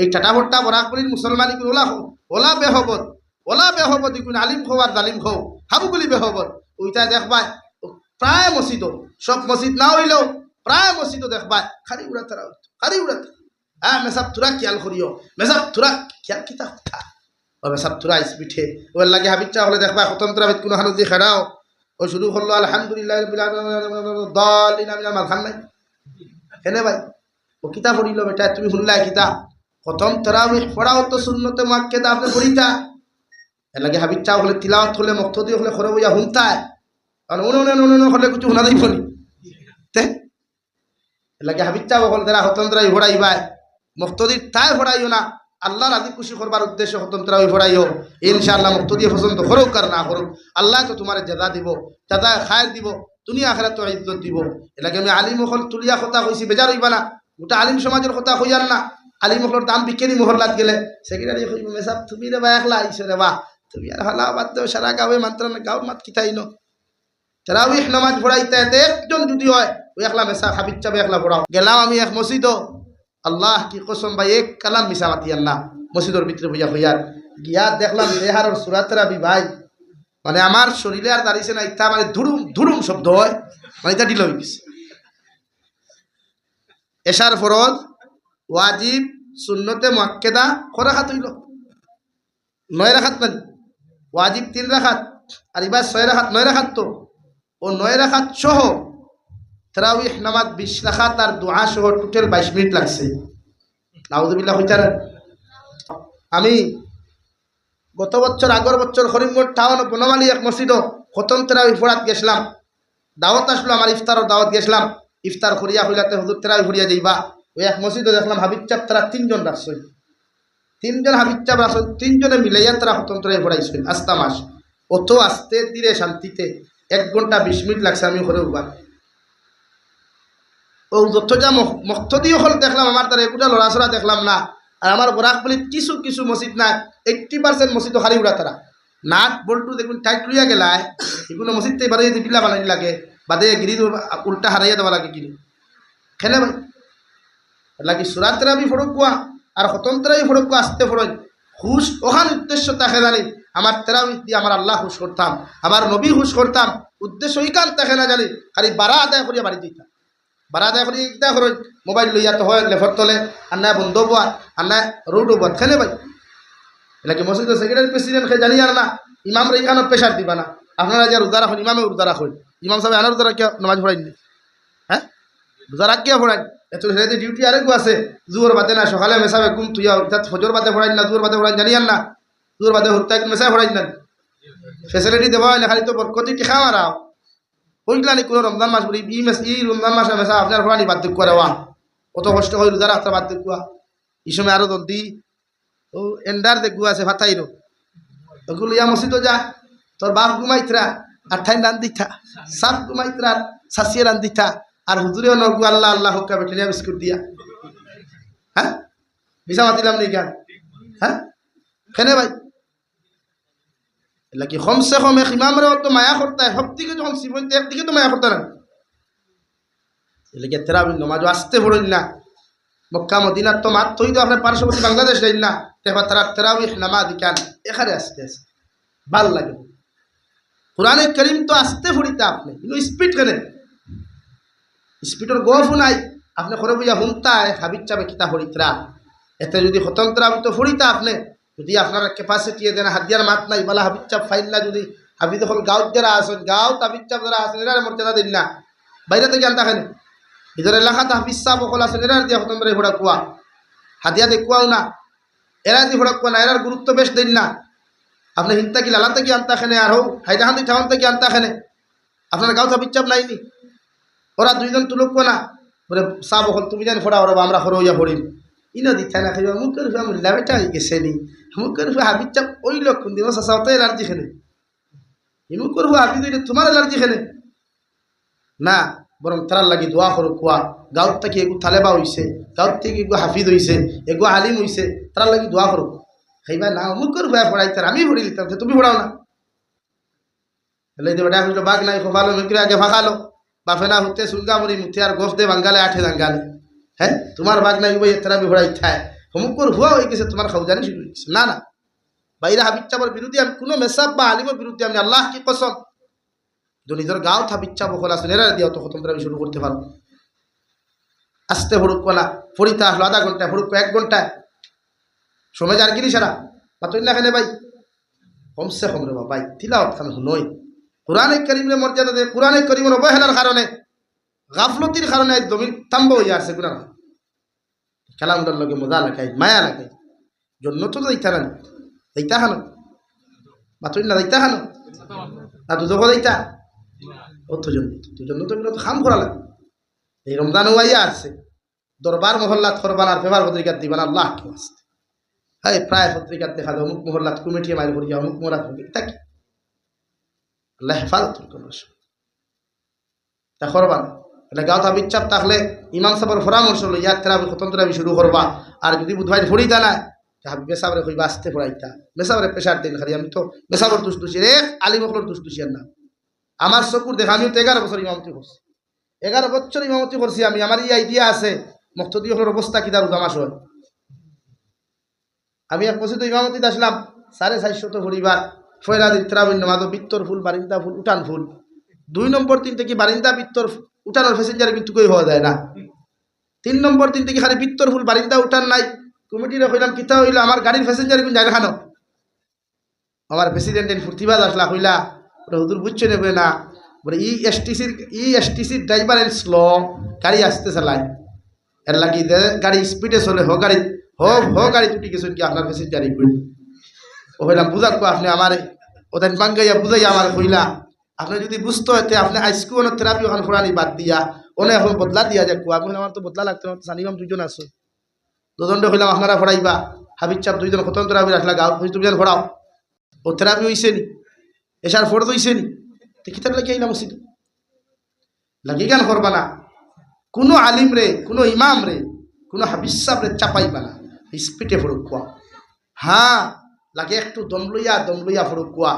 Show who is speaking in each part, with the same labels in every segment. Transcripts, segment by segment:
Speaker 1: এই টাটাভট্টা বরাকবলির মুসলমান ইকুন ওলা হো ওলা বেহবত ওলা বেহবত ইকুন আলিম খো আর জালিম খো হাবুগুলি বেহবত। ওইটা দেখবাই প্রায় মসজিদ সব মসজিদ না হইলেও প্রায় মসজিদ দেখবাই, খালি উড়া তারা খালি উড়া তারা হ্যাঁ মেসাব তুরা খেয়াল করিও মেসাব তুরা খেয়াল কিতা কথা। ও মেসাব তুরা ইসপিঠে ওর লাগে হাবিচ্চা হলে দেখবা স্বতন্ত্র হাবিত কোনো হানো দিয়ে খেড়াও ও শুরু করল আলহামদুলিল্লাহ দল ইনামিনা মালখান নাই। কেনে ভাই? ও কিতা পড়িল বেটা, তুমি শুনলা কিতা প্রথম তেরাবি পড়াও তো শূন্যতে মাক্কেদা আপনি পড়িতা। এর লাগে হাবিচ্চা হলে তিলাওয়াত হলে, মক্তদি হলে খরে বইয়া শুনতায় কারণ উনে উনে উনে হলে কিছু শুনা যাইব নি তে? এর লাগে হাবিচ্চা হলে তারা স্বতন্ত্রাই ভরাইবাই মক্তদির তাই ভরাইও না, আল্লাহ রাজি খুশি করবার উদ্দেশ্যে স্বতন্ত্র হয়ে ভরাইও ইনশাআল্লাহ মুক্তি পছন্দ করুক আর না করুক, আল্লাহ তো তোমার জাদা দিব, জাদা খায়ের দিব, দুনিয়া আখেরা তো ইজ্জত দিব। এলাকে আমি আলিম মহল তুলিয়া কথা কইছি, বেজার হইবা না। গোটা আলিম সমাজের কথা কইয়ার না। আলিম মহলের দাম বিকেনি মহল্লাত গেলে। সেক্রেটারি কইব মেসাব তুমি রে বা একলা আইছো রে তুমি আর হালা বাদ দেও, সারা গাঁৱে মাত্র গাঁৱৰ মাত কিতাই ন? তেরাউইহ নামাজ পড়াইতে একজন যদি হয় ওই একলা মেসা খাবির চাবে একলা পড়াও গেলাম আমি এক মসজিদ আল্লাহ কি কসম ভাই, এক কালাম মিশা মাতি আল্লাহ মসজিদর ভিতরে হইয়া হইয়ার গিয়া দেখলাম রেহারর সুরাতেরা বি ভাই। মানে আমার শরীরে আর দাঁড়িয়েছে না ইত্যা মানে ধুরুম ধুরুম শব্দ হয়। মানে ইত্যা ঢিল হয়ে গেছে। এশার ফরজ ওয়াজিব শূন্যতে মাক্কেদা করাখাত হইল। নয় রাখাত মানে? ওয়াজিব তিন রাখাত আর এবার ছয় রাখাত নয় রাখাত তো? ও নয় রাখাত সহ তেরাউইহ নামাজ বিশ রাখাত আর দোয়া সহ টোটাল বাইশ মিনিট লাগছে। নাউদুবিল্লাহ হইতার আমি গত বছর, আগর বছর হরিমগড় টাউন বনমালী এক মসজিদ খতম তেরাউই ফোড়াত গেছিলাম। দাওয়াত আসলো, আমার ইফতারও দাওয়াত গেছিলাম। ইফতার করিয়া হইলাতে হুজুর তেরাউই ফুরিয়া যাইবা। ওই এক মসজিদে দেখলাম হাবিব চাপ তারা তিনজন রাখছই তিনজন হাবিব চাপ রাখছই তিনজনে মিলাইয়া তারা তেরাই ফোড়াইছই আস্তা মাস। অত আস্তে, ধীরে, শান্তিতে। এক ঘণ্টা বিশ মিনিট লাগছে আমি ঘরে উঠবার। ও যত যা মক্তদিও হল দেখলাম, আমার তার এগুলা লড়াচড়া দেখলাম না। আর আমার বরাকবলিত কিছু কিছু মসজিদ নাই এইট্টি পার্সেন্ট মসজিদ হারি উড়া তারা। নাট বল্টু দেখুন, টাইট লইয়া গেলায়, এগুলো মসজিদ বাদে যদি বিলা বানাই লাগে। বাদে গিরি উল্টা হারাইয়া দেওয়া লাগে গিরি খেলে ভাই লাগি সুরাতের আমি ফড়ক কোয়া, আর স্বতন্ত্রাই ফড়ক কোয়া আসতে ফড়ক হুশ ওখান উদ্দেশ্য তাকে জানি। আমার তেরাউই দিয়ে আমার আল্লাহ হুশ করতাম, আমার নবী হুশ করতাম। উদ্দেশ্য ওইখান তাকে না জানি, খালি বারা আদায় করিয়া বাড়ি দিতাম বারা আদায় করি ইটা করে মোবাইল লইয়া তো হয় লেফর তলে আর না বন্ধ বোয়া আর না রোডও বোয়া খেলে ভাই। এলাকি মসজিদের সেক্রেটারি প্রেসিডেন্ট খে জানি না ইমামরা এখানে প্রেশার দিবা না। আপনারা যে রোজা রাখুন, ইমামে রোজা রাখুন। ইমাম সাহেব আনার রোজা রাখিয়া নামাজ পড়াইনি হ্যাঁ? রোজা রাখিয়া পড়াই এত ডিউটি আরেকু আছে। জুয়োর বাদে না, সকালে মেসাবে ঘুম তুইয়া তাত ফজর বাদে পড়াই না জুয়োর বাদে পড়াই জানি না। জুয়োর বাদে হত্যা মেসায় পড়াই না। ফেসিলিটি দেওয়া হয় খালি তো বরকতি টিখা মারা। হইলা নি কোনো রমজান মাস বলি ই মেস ই রমজান মাসে মেসা আপনার পড়ানি বাদ দিক করে ওয়া অত কষ্ট হয় রোজা রাখতে বাদ দিক এই সময় আরও জলদি। ও, এন্ডার দেখু আছে ফাতাইরো ওগুলো ইয়া মসজিদও যা, তোর বাপ ঘুমাইতরা, আর ঠাই রান্দিথা সাপ ঘুমাইতরা সাসিয়ে রান্দিথা আর হুজুরেও নগু আল্লাহ আল্লাহ হকা বেটেলিয়া বিস্কুট দিয়া। হ্যাঁ? ভিসা মাতিলাম নি কেন হ্যাঁ? কেনে ভাই? এলা কি কমসে কম এক তো মায়া করতে সব দিকে যখন শিবন একদিকে তো মায়া করতে না এলাকে তেরাবি নমাজ আসতে পড়ল না। মক্কা মদিনার তো মাত থই তো আপনার পার্শ্ববর্তী বাংলাদেশ যাই না। তেবার তারা তেরাবি নামাজ দিকান এখানে আসতে আসে ভালো লাগে কোরআনে করিম তো আসতে ফুরিতে আপনি। কিন্তু স্পিড কেনে? স্পিডর গফও নাই আপনি করে বুঝা হুমতায় হাবির চাবে কিতা ফরিতরা এতে যদি স্বতন্ত্র আমি তো ফরিতা আপনি, যদি আপনার ক্যাপাসিটি দেন হাতিয়ার মাত নাই বলা হাবির চাপ ফাইল না যদি হাবি তখন গাঁত যারা আসেন গাঁত হাবির চাপ যারা আসেন এরা মর্যাদা দিন না। বাইরে থেকে আনতা খানে নিজের এলাকাত হাফিজ চাপ অকল আছেন এরা দিয়া স্বতন্ত্র ঘোড়া কুয়া হাতিয়া দেখুয়াও না। এরা দিয়ে ঘোড়া কুয়া না এরার গুরুত্ব বেশ দিন না। আপনি হিন্তা কি লালাতে কি আনতা খানে আর হোক হাইদাহান্দি ঠাউন থেকে আনতা খানে আপনার গাঁত হাবির চাপ নাইনি ওরা দুইজন তুলুক না। বলে, সাব হল তুমি জানি, ফোড়া, ওরা আমরা হরো ইয়া ফড়িম ইনো দিথা না, খাইবা, মুখের রূপে আমি হয়ে গেছে নি। রূপে হাবির চাপ, ওই লক্ষণ দিব তো এলার্জি খেলে। মুখের রূপে হাবি দিলে তোমার এলার্জি খেলে। না, বরং তারার লাগি দোয়া করো, কুয়া। গাঁত থেকে এগু থালেবা হইছে গাঁত থেকে এগু হাফিজ হইছে, এগু আলিম হইছে, তারার লাগি দোয়া করো। খাইবা, না, মুখের রূপে পড়াই তার, আমি পড়ি লিতাম তুমি পড়াও না। বাঘ নাই খোফালো মিক্রি আগে ফাঁকালো। বাফেনা হুতে সুলগা মরি মুথে আর গোফ দে বাঙ্গালে আঠে দাঙ্গালে। হ্যাঁ তোমার বাঘ নাই বই এতরা বি ভরা ইচ্ছা হমুকর হুয়া হয়ে গেছে তোমার খাউজানি না না। বাইরে হাবিজ চাপর বিরুদ্ধে আমি কোনো মেসাব বা আলিমের বিরুদ্ধে আমি আল্লাহ কি কসম? যদি নিজের গাও হাবিজ চাপ হল আসলে এরা খতম আমি শুরু করতে পারো। আসতে হরুক না ফরিতে আসলো আধা ঘন্টায় হরুক এক ঘন্টায়। সময় যার কিনি সারা। বা তুই না ভাই? কমসে কম রে ভাই তিলাওয়াত খান নই কোরআনে করিমের মর্যাদা দে কোরআনে করিমের অবহেলার কারণে, গাফলতির কারণে জমিন তাম্ব হয়ে আছে গুণার খেলামটার লগে, মজা লাগাই, মায়া লাগাই। জন্য তো যাইতা না যাইতা খানো বা তুই না যাইতা খানো না দুজক যাইতা। ও তো জন্য তো জন্য তো তো খাম করা লাগে। এই রমজানও আইয়া আছে দরবার মহল্লাত করবান আর পত্রিকার দিবান, আল্লাহ কি আসতে হ্যাঁ প্রায় পত্রিকার দেখা যায়, অমুক মহল্লাত কমিটি মারি করিয়া, অমুক মহল্লাত থাকি আল্লাহ হেফাজত করবে তা করবান এটা তাবিজ চাপ থাকলে ইমাম সাহেবের পরামর্শ হলো, ইয়ার তেরাবি আমি শুরু করবা। আর যদি বুধবার ফড়ি জানায় তাহলে বেসাবরে কইবা আসতে পড়াইতা বেসাবরে পেশার দিন খালি, আমি তো বেসাবর দুষ দুষি রে আলী মকলর দুষ না। আমার চকুর দেখা, আমিও তো এগারো বছর ইমামতি করছি। এগারো বছর ইমামতি করছি আমি, আমার এই আইডিয়া আছে। মক্তদি হলোর অবস্থা কি তার উদামাস হয়? আমি এক বছর তো ইমামতিতে আসলাম, সাড়ে চারশত পরিবার ফয়লাদি ত্রাবিন্ন মাদো বিত্তর ফুল, বারিন্দা ফুল, উঠান ফুল। দুই নম্বর দিন থেকে বারিন্দা, বিত্তর উঠানোর প্যাসেঞ্জার কিন্তু কই হওয়া যায় না। তিন নম্বর তিন থেকে খালি বিত্তর ফুল, বারিন্দা, উঠান নাই। কমিটিরে কইলাম, কিতা হইল? আমার গাড়ির প্যাসেঞ্জার কিন্তু যায় খানো? আমার প্রেসিডেন্ট ফুর্তিবাজ আসলা হইলা ওটা হুদুর বুঝছে নেবে না। বলে ই এসটিসির ই এসটিসির ড্রাইভার এন্ড স্লো গাড়ি আসতে চালায়। এর লাগি গাড়ি স্পিডে চলে, হ গাড়ি হ, হো গাড়ি তুটি গেছেন কি আপনার প্যাসেঞ্জার কই ও হইলাম বুঝাক আপনি আমার। ওদের বাঙ্গাইয়া বুঝাইয়া আমার কইলা আপনি যদি বুঝতে হইতে আপনি আইসকু অনেক থেরাপি ওখানে ফুরানি বাদ দিয়া অনেক এখন বদলা দিয়া যাক আমি কইলাম, আমার তো বদলা লাগতো না জানিবাম দুইজন আছো। দুজনটা কইলাম আপনারা ফড়াইবা। হাবিজ চাপ দুইজন খতন থেরাপি রাখলা গাঁও দুজন ফড়াও। ও থেরাপি হইছে নি এসার ফোড় হইছে নি দেখি তার লাগি আইলাম মসজিদ লাগি গান করবা না। কোনো আলিম রে কোনো ইমাম রে কোনো হাবিজ সাহেব রে চাপাইবা না। স্পিটে ফড়ুক কোয়া হ্যাঁ লাগে একটু দম লইয়া দম লইয়া ফড়ুক কোয়া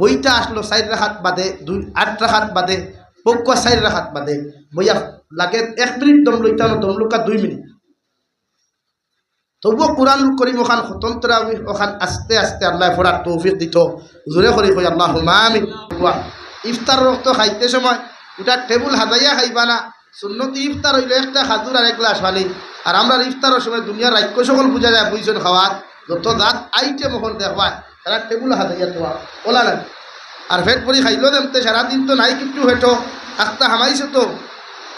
Speaker 1: বইটা আসলো চার রাখাত বাদে, দুই আট রাখাত বাদে পক্ষ চার রাখাত বাদে। বইয়া লাগে এক মিনিট দম লইতা দম লুকা দুই মিনিট। তবুও কোরআন করিম ওখান স্বতন্ত্র আমি ওখান আস্তে আস্তে আল্লাহ ফোড়ার তৌফিক দিত। জোরে করে কই আল্লাহ আমি ইফতার রক্ত খাইতে সময় ওটা টেবুল হাজাইয়া খাইবা না। সুন্নতি ইফতার হইলে একটা খাজুর আর এক গ্লাস পানি। আর আমরা ইফতারের সময় দুনিয়ার রাক্য সকল বুঝা যায় বুঝছেন খাওয়ার যত জাত আইটেম ওখান দেখবায় তারা টেবুল হাজাইয়া তোমার ওলা না আর ফেট পরি খাইলো দেমতে, সারাদিন তো নাই কিন্তু হেঁটো। আস্তা হামাইছে তো।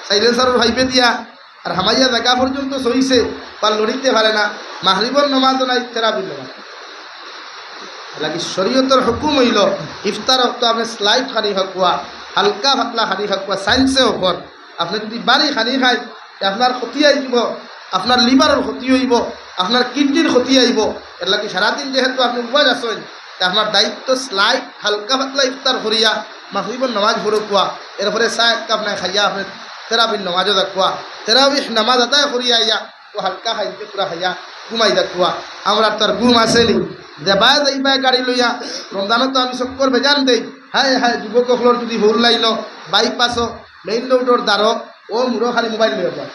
Speaker 1: সাইলেন্সারের ভাইবে দিয়া। আর হামাইয়া জায়গা পর্যন্ত সইছে বা লড়িতে পারে না। মাহরিবর নমাজ নাই তেরাবির নমাজ লাগি শরীয়তর হুকুম হইল ইফতার হক তো আপনি স্লাইট খানি হাকুয়া হালকা পাতলা খানি হাকুয়া সাইন্সে হকর আপনি যদি বাড়ি খানি খায় তে আপনার ক্ষতি আইব আপনার লিভারের ক্ষতি হইব, আপনার কিডনির ক্ষতি আইব এর লাগি সারাদিন যেহেতু আপনি উপায় আছেন আপনার দায়িত্ব স্লাইট হালকা পাতলা ইফতার করিয়া মাহরিবর নামাজ ভরকুয়া এরপরে চা এক কাপ নাই খাইয়া আপনি তেরাবির নামাজও দেখুয়া তেরাবির নামাজ আদায় করিয়া আইয়া ও হালকা খাইতে পুরা খাইয়া ঘুমাই দেখুয়া আমরা তো আর ঘুম আসেনি। দেবায় যাইবাই গাড়ি লইয়া, রমজানত তো আমি চক্কর বেজান দেই। হাই হাই যুবকসকলৰ যদি ভুল লাইল বাইপাছও মেইন রোডৰ দ্বাৰ ও মোৰো খালি মোবাইল লৈ যায়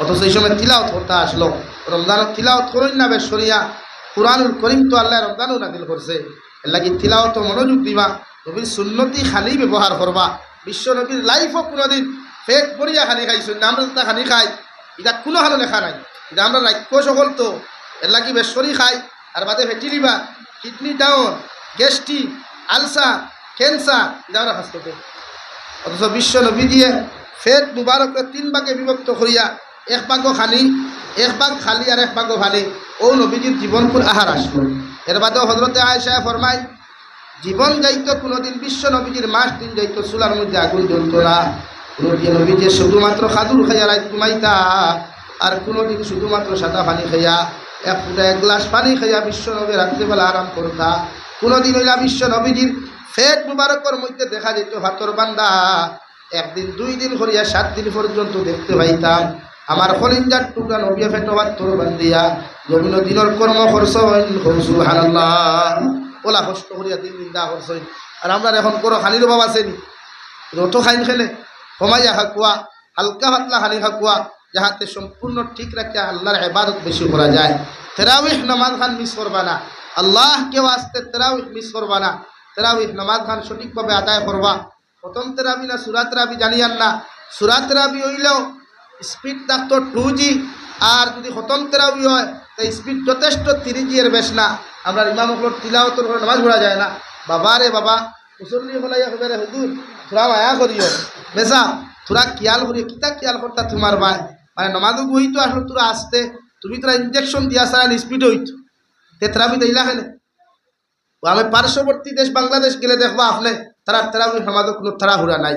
Speaker 1: অথচ এই সময় তিলাওত করতে আসলো। রমজানত তিলাওত করুন না বেশ সরিয়া কোরআনুল করিম তো আল্লাহ রমজানও নাজিল করছে। লাগি তিলাওত মনোযোগ দিবা, নবীর সুন্নতি খালি ব্যবহার করবা। বিশ্ব নবীর লাইফও কোনোদিন ফেট পরিয়া খানি খাইছো না আমরা তা খানি খাই। এটা কোনো হালো লেখা নাই। এটা আমরা রাক্য সকল তো। এর লাগি বেসরি খাই, আর বাদে ফেটি দিবা kidney down, gastric, ulcer, cancer, এটা আমরা হাসতে অথচ বিশ্ব নবী দিয়ে ফেট মুবারককে তিন ভাগে বিভক্ত করিয়া এক ভাগ খালি, এক ভাগ খালি আর এক ভাগ ভালি। ও নবীজির জীবনপুর আহার আসলো এর বাদেও হজরতে আয়সায় ফরমাই জীবন যাইতো কোনোদিন বিশ্ব নবীজির মাস, দিন যাইতো চুলার মধ্যে আগুন জ্বলত না কোনোদিন নবীজি শুধুমাত্র খাদুর খাইয়া রাত ঘুমাইতা, আর কোনোদিন শুধুমাত্র সাদা পানি খাইয়া এক ফুটা এক গ্লাস পানি খাইয়া বিশ্ব নবী রাত্রিবেলা আরাম করতা কোনোদিন হইলা বিশ্ব নবীজির ফেট মুবারকর মধ্যে দেখা যেত হাতর বান্দা। একদিন, দুই দিন করিয়া সাত দিন পর্যন্ত দেখতে পাইতাম। আমার খলিঞ্জার টুকরা নবিয়া ফেটো তোর বান্দিয়া। নবীন দিনের কর্ম খরচ সুবহানাল্লাহ। ওলা কষ্ট করিয়া দিন দিন খরচ আর আমরা এখন করো অভাব আছে নি? রতো খাইন খেলে কমাইয়া খাকুয়া হালকা পাতলা খানি খাকুয়া যাহাতে সম্পূর্ণ ঠিক রাখিয়া আল্লাহর ইবাদত বেশি করা যায়। তেরাউইহ নামাজ খান মিস করবা না। আল্লাহ কেউ আসতে তেরাউইহ মিস করবা না। তেরাউইহ নামাজ খান সঠিকভাবে আদায় করবা। প্রথম তেরাবি না সুরাত রাবি জানিয়ান না। সুরাত রাবি হইলেও স্পিড থাকতো টু জি আর যদি খতম তেরাবি হয়, তাই স্পিড যথেষ্ট থ্রি জি এর বেশ না। আমরা ইমাম তিলাওতর করে নামাজ পড়া যায় না। বাবা রে বাবা, মুসল্লি হলাই হবে রে হুজুর, থোড়া মায়া করিও। বেসা তোরা খেয়াল করিও, কিতা খেয়াল করতা তোমার ভাই? মানে নমাজও তো আসলে, তোরা আসতে। তুমি তোরা ইঞ্জেকশন দিয়া সারা স্পিড হইতো। তে তেরাবি দিলা খেলে আমি পার্শ্ববর্তী দেশ বাংলাদেশ গেলে দেখবা আপনি, তারা তেরাবি সমাজে কোনো তাড়াহুড়া নাই।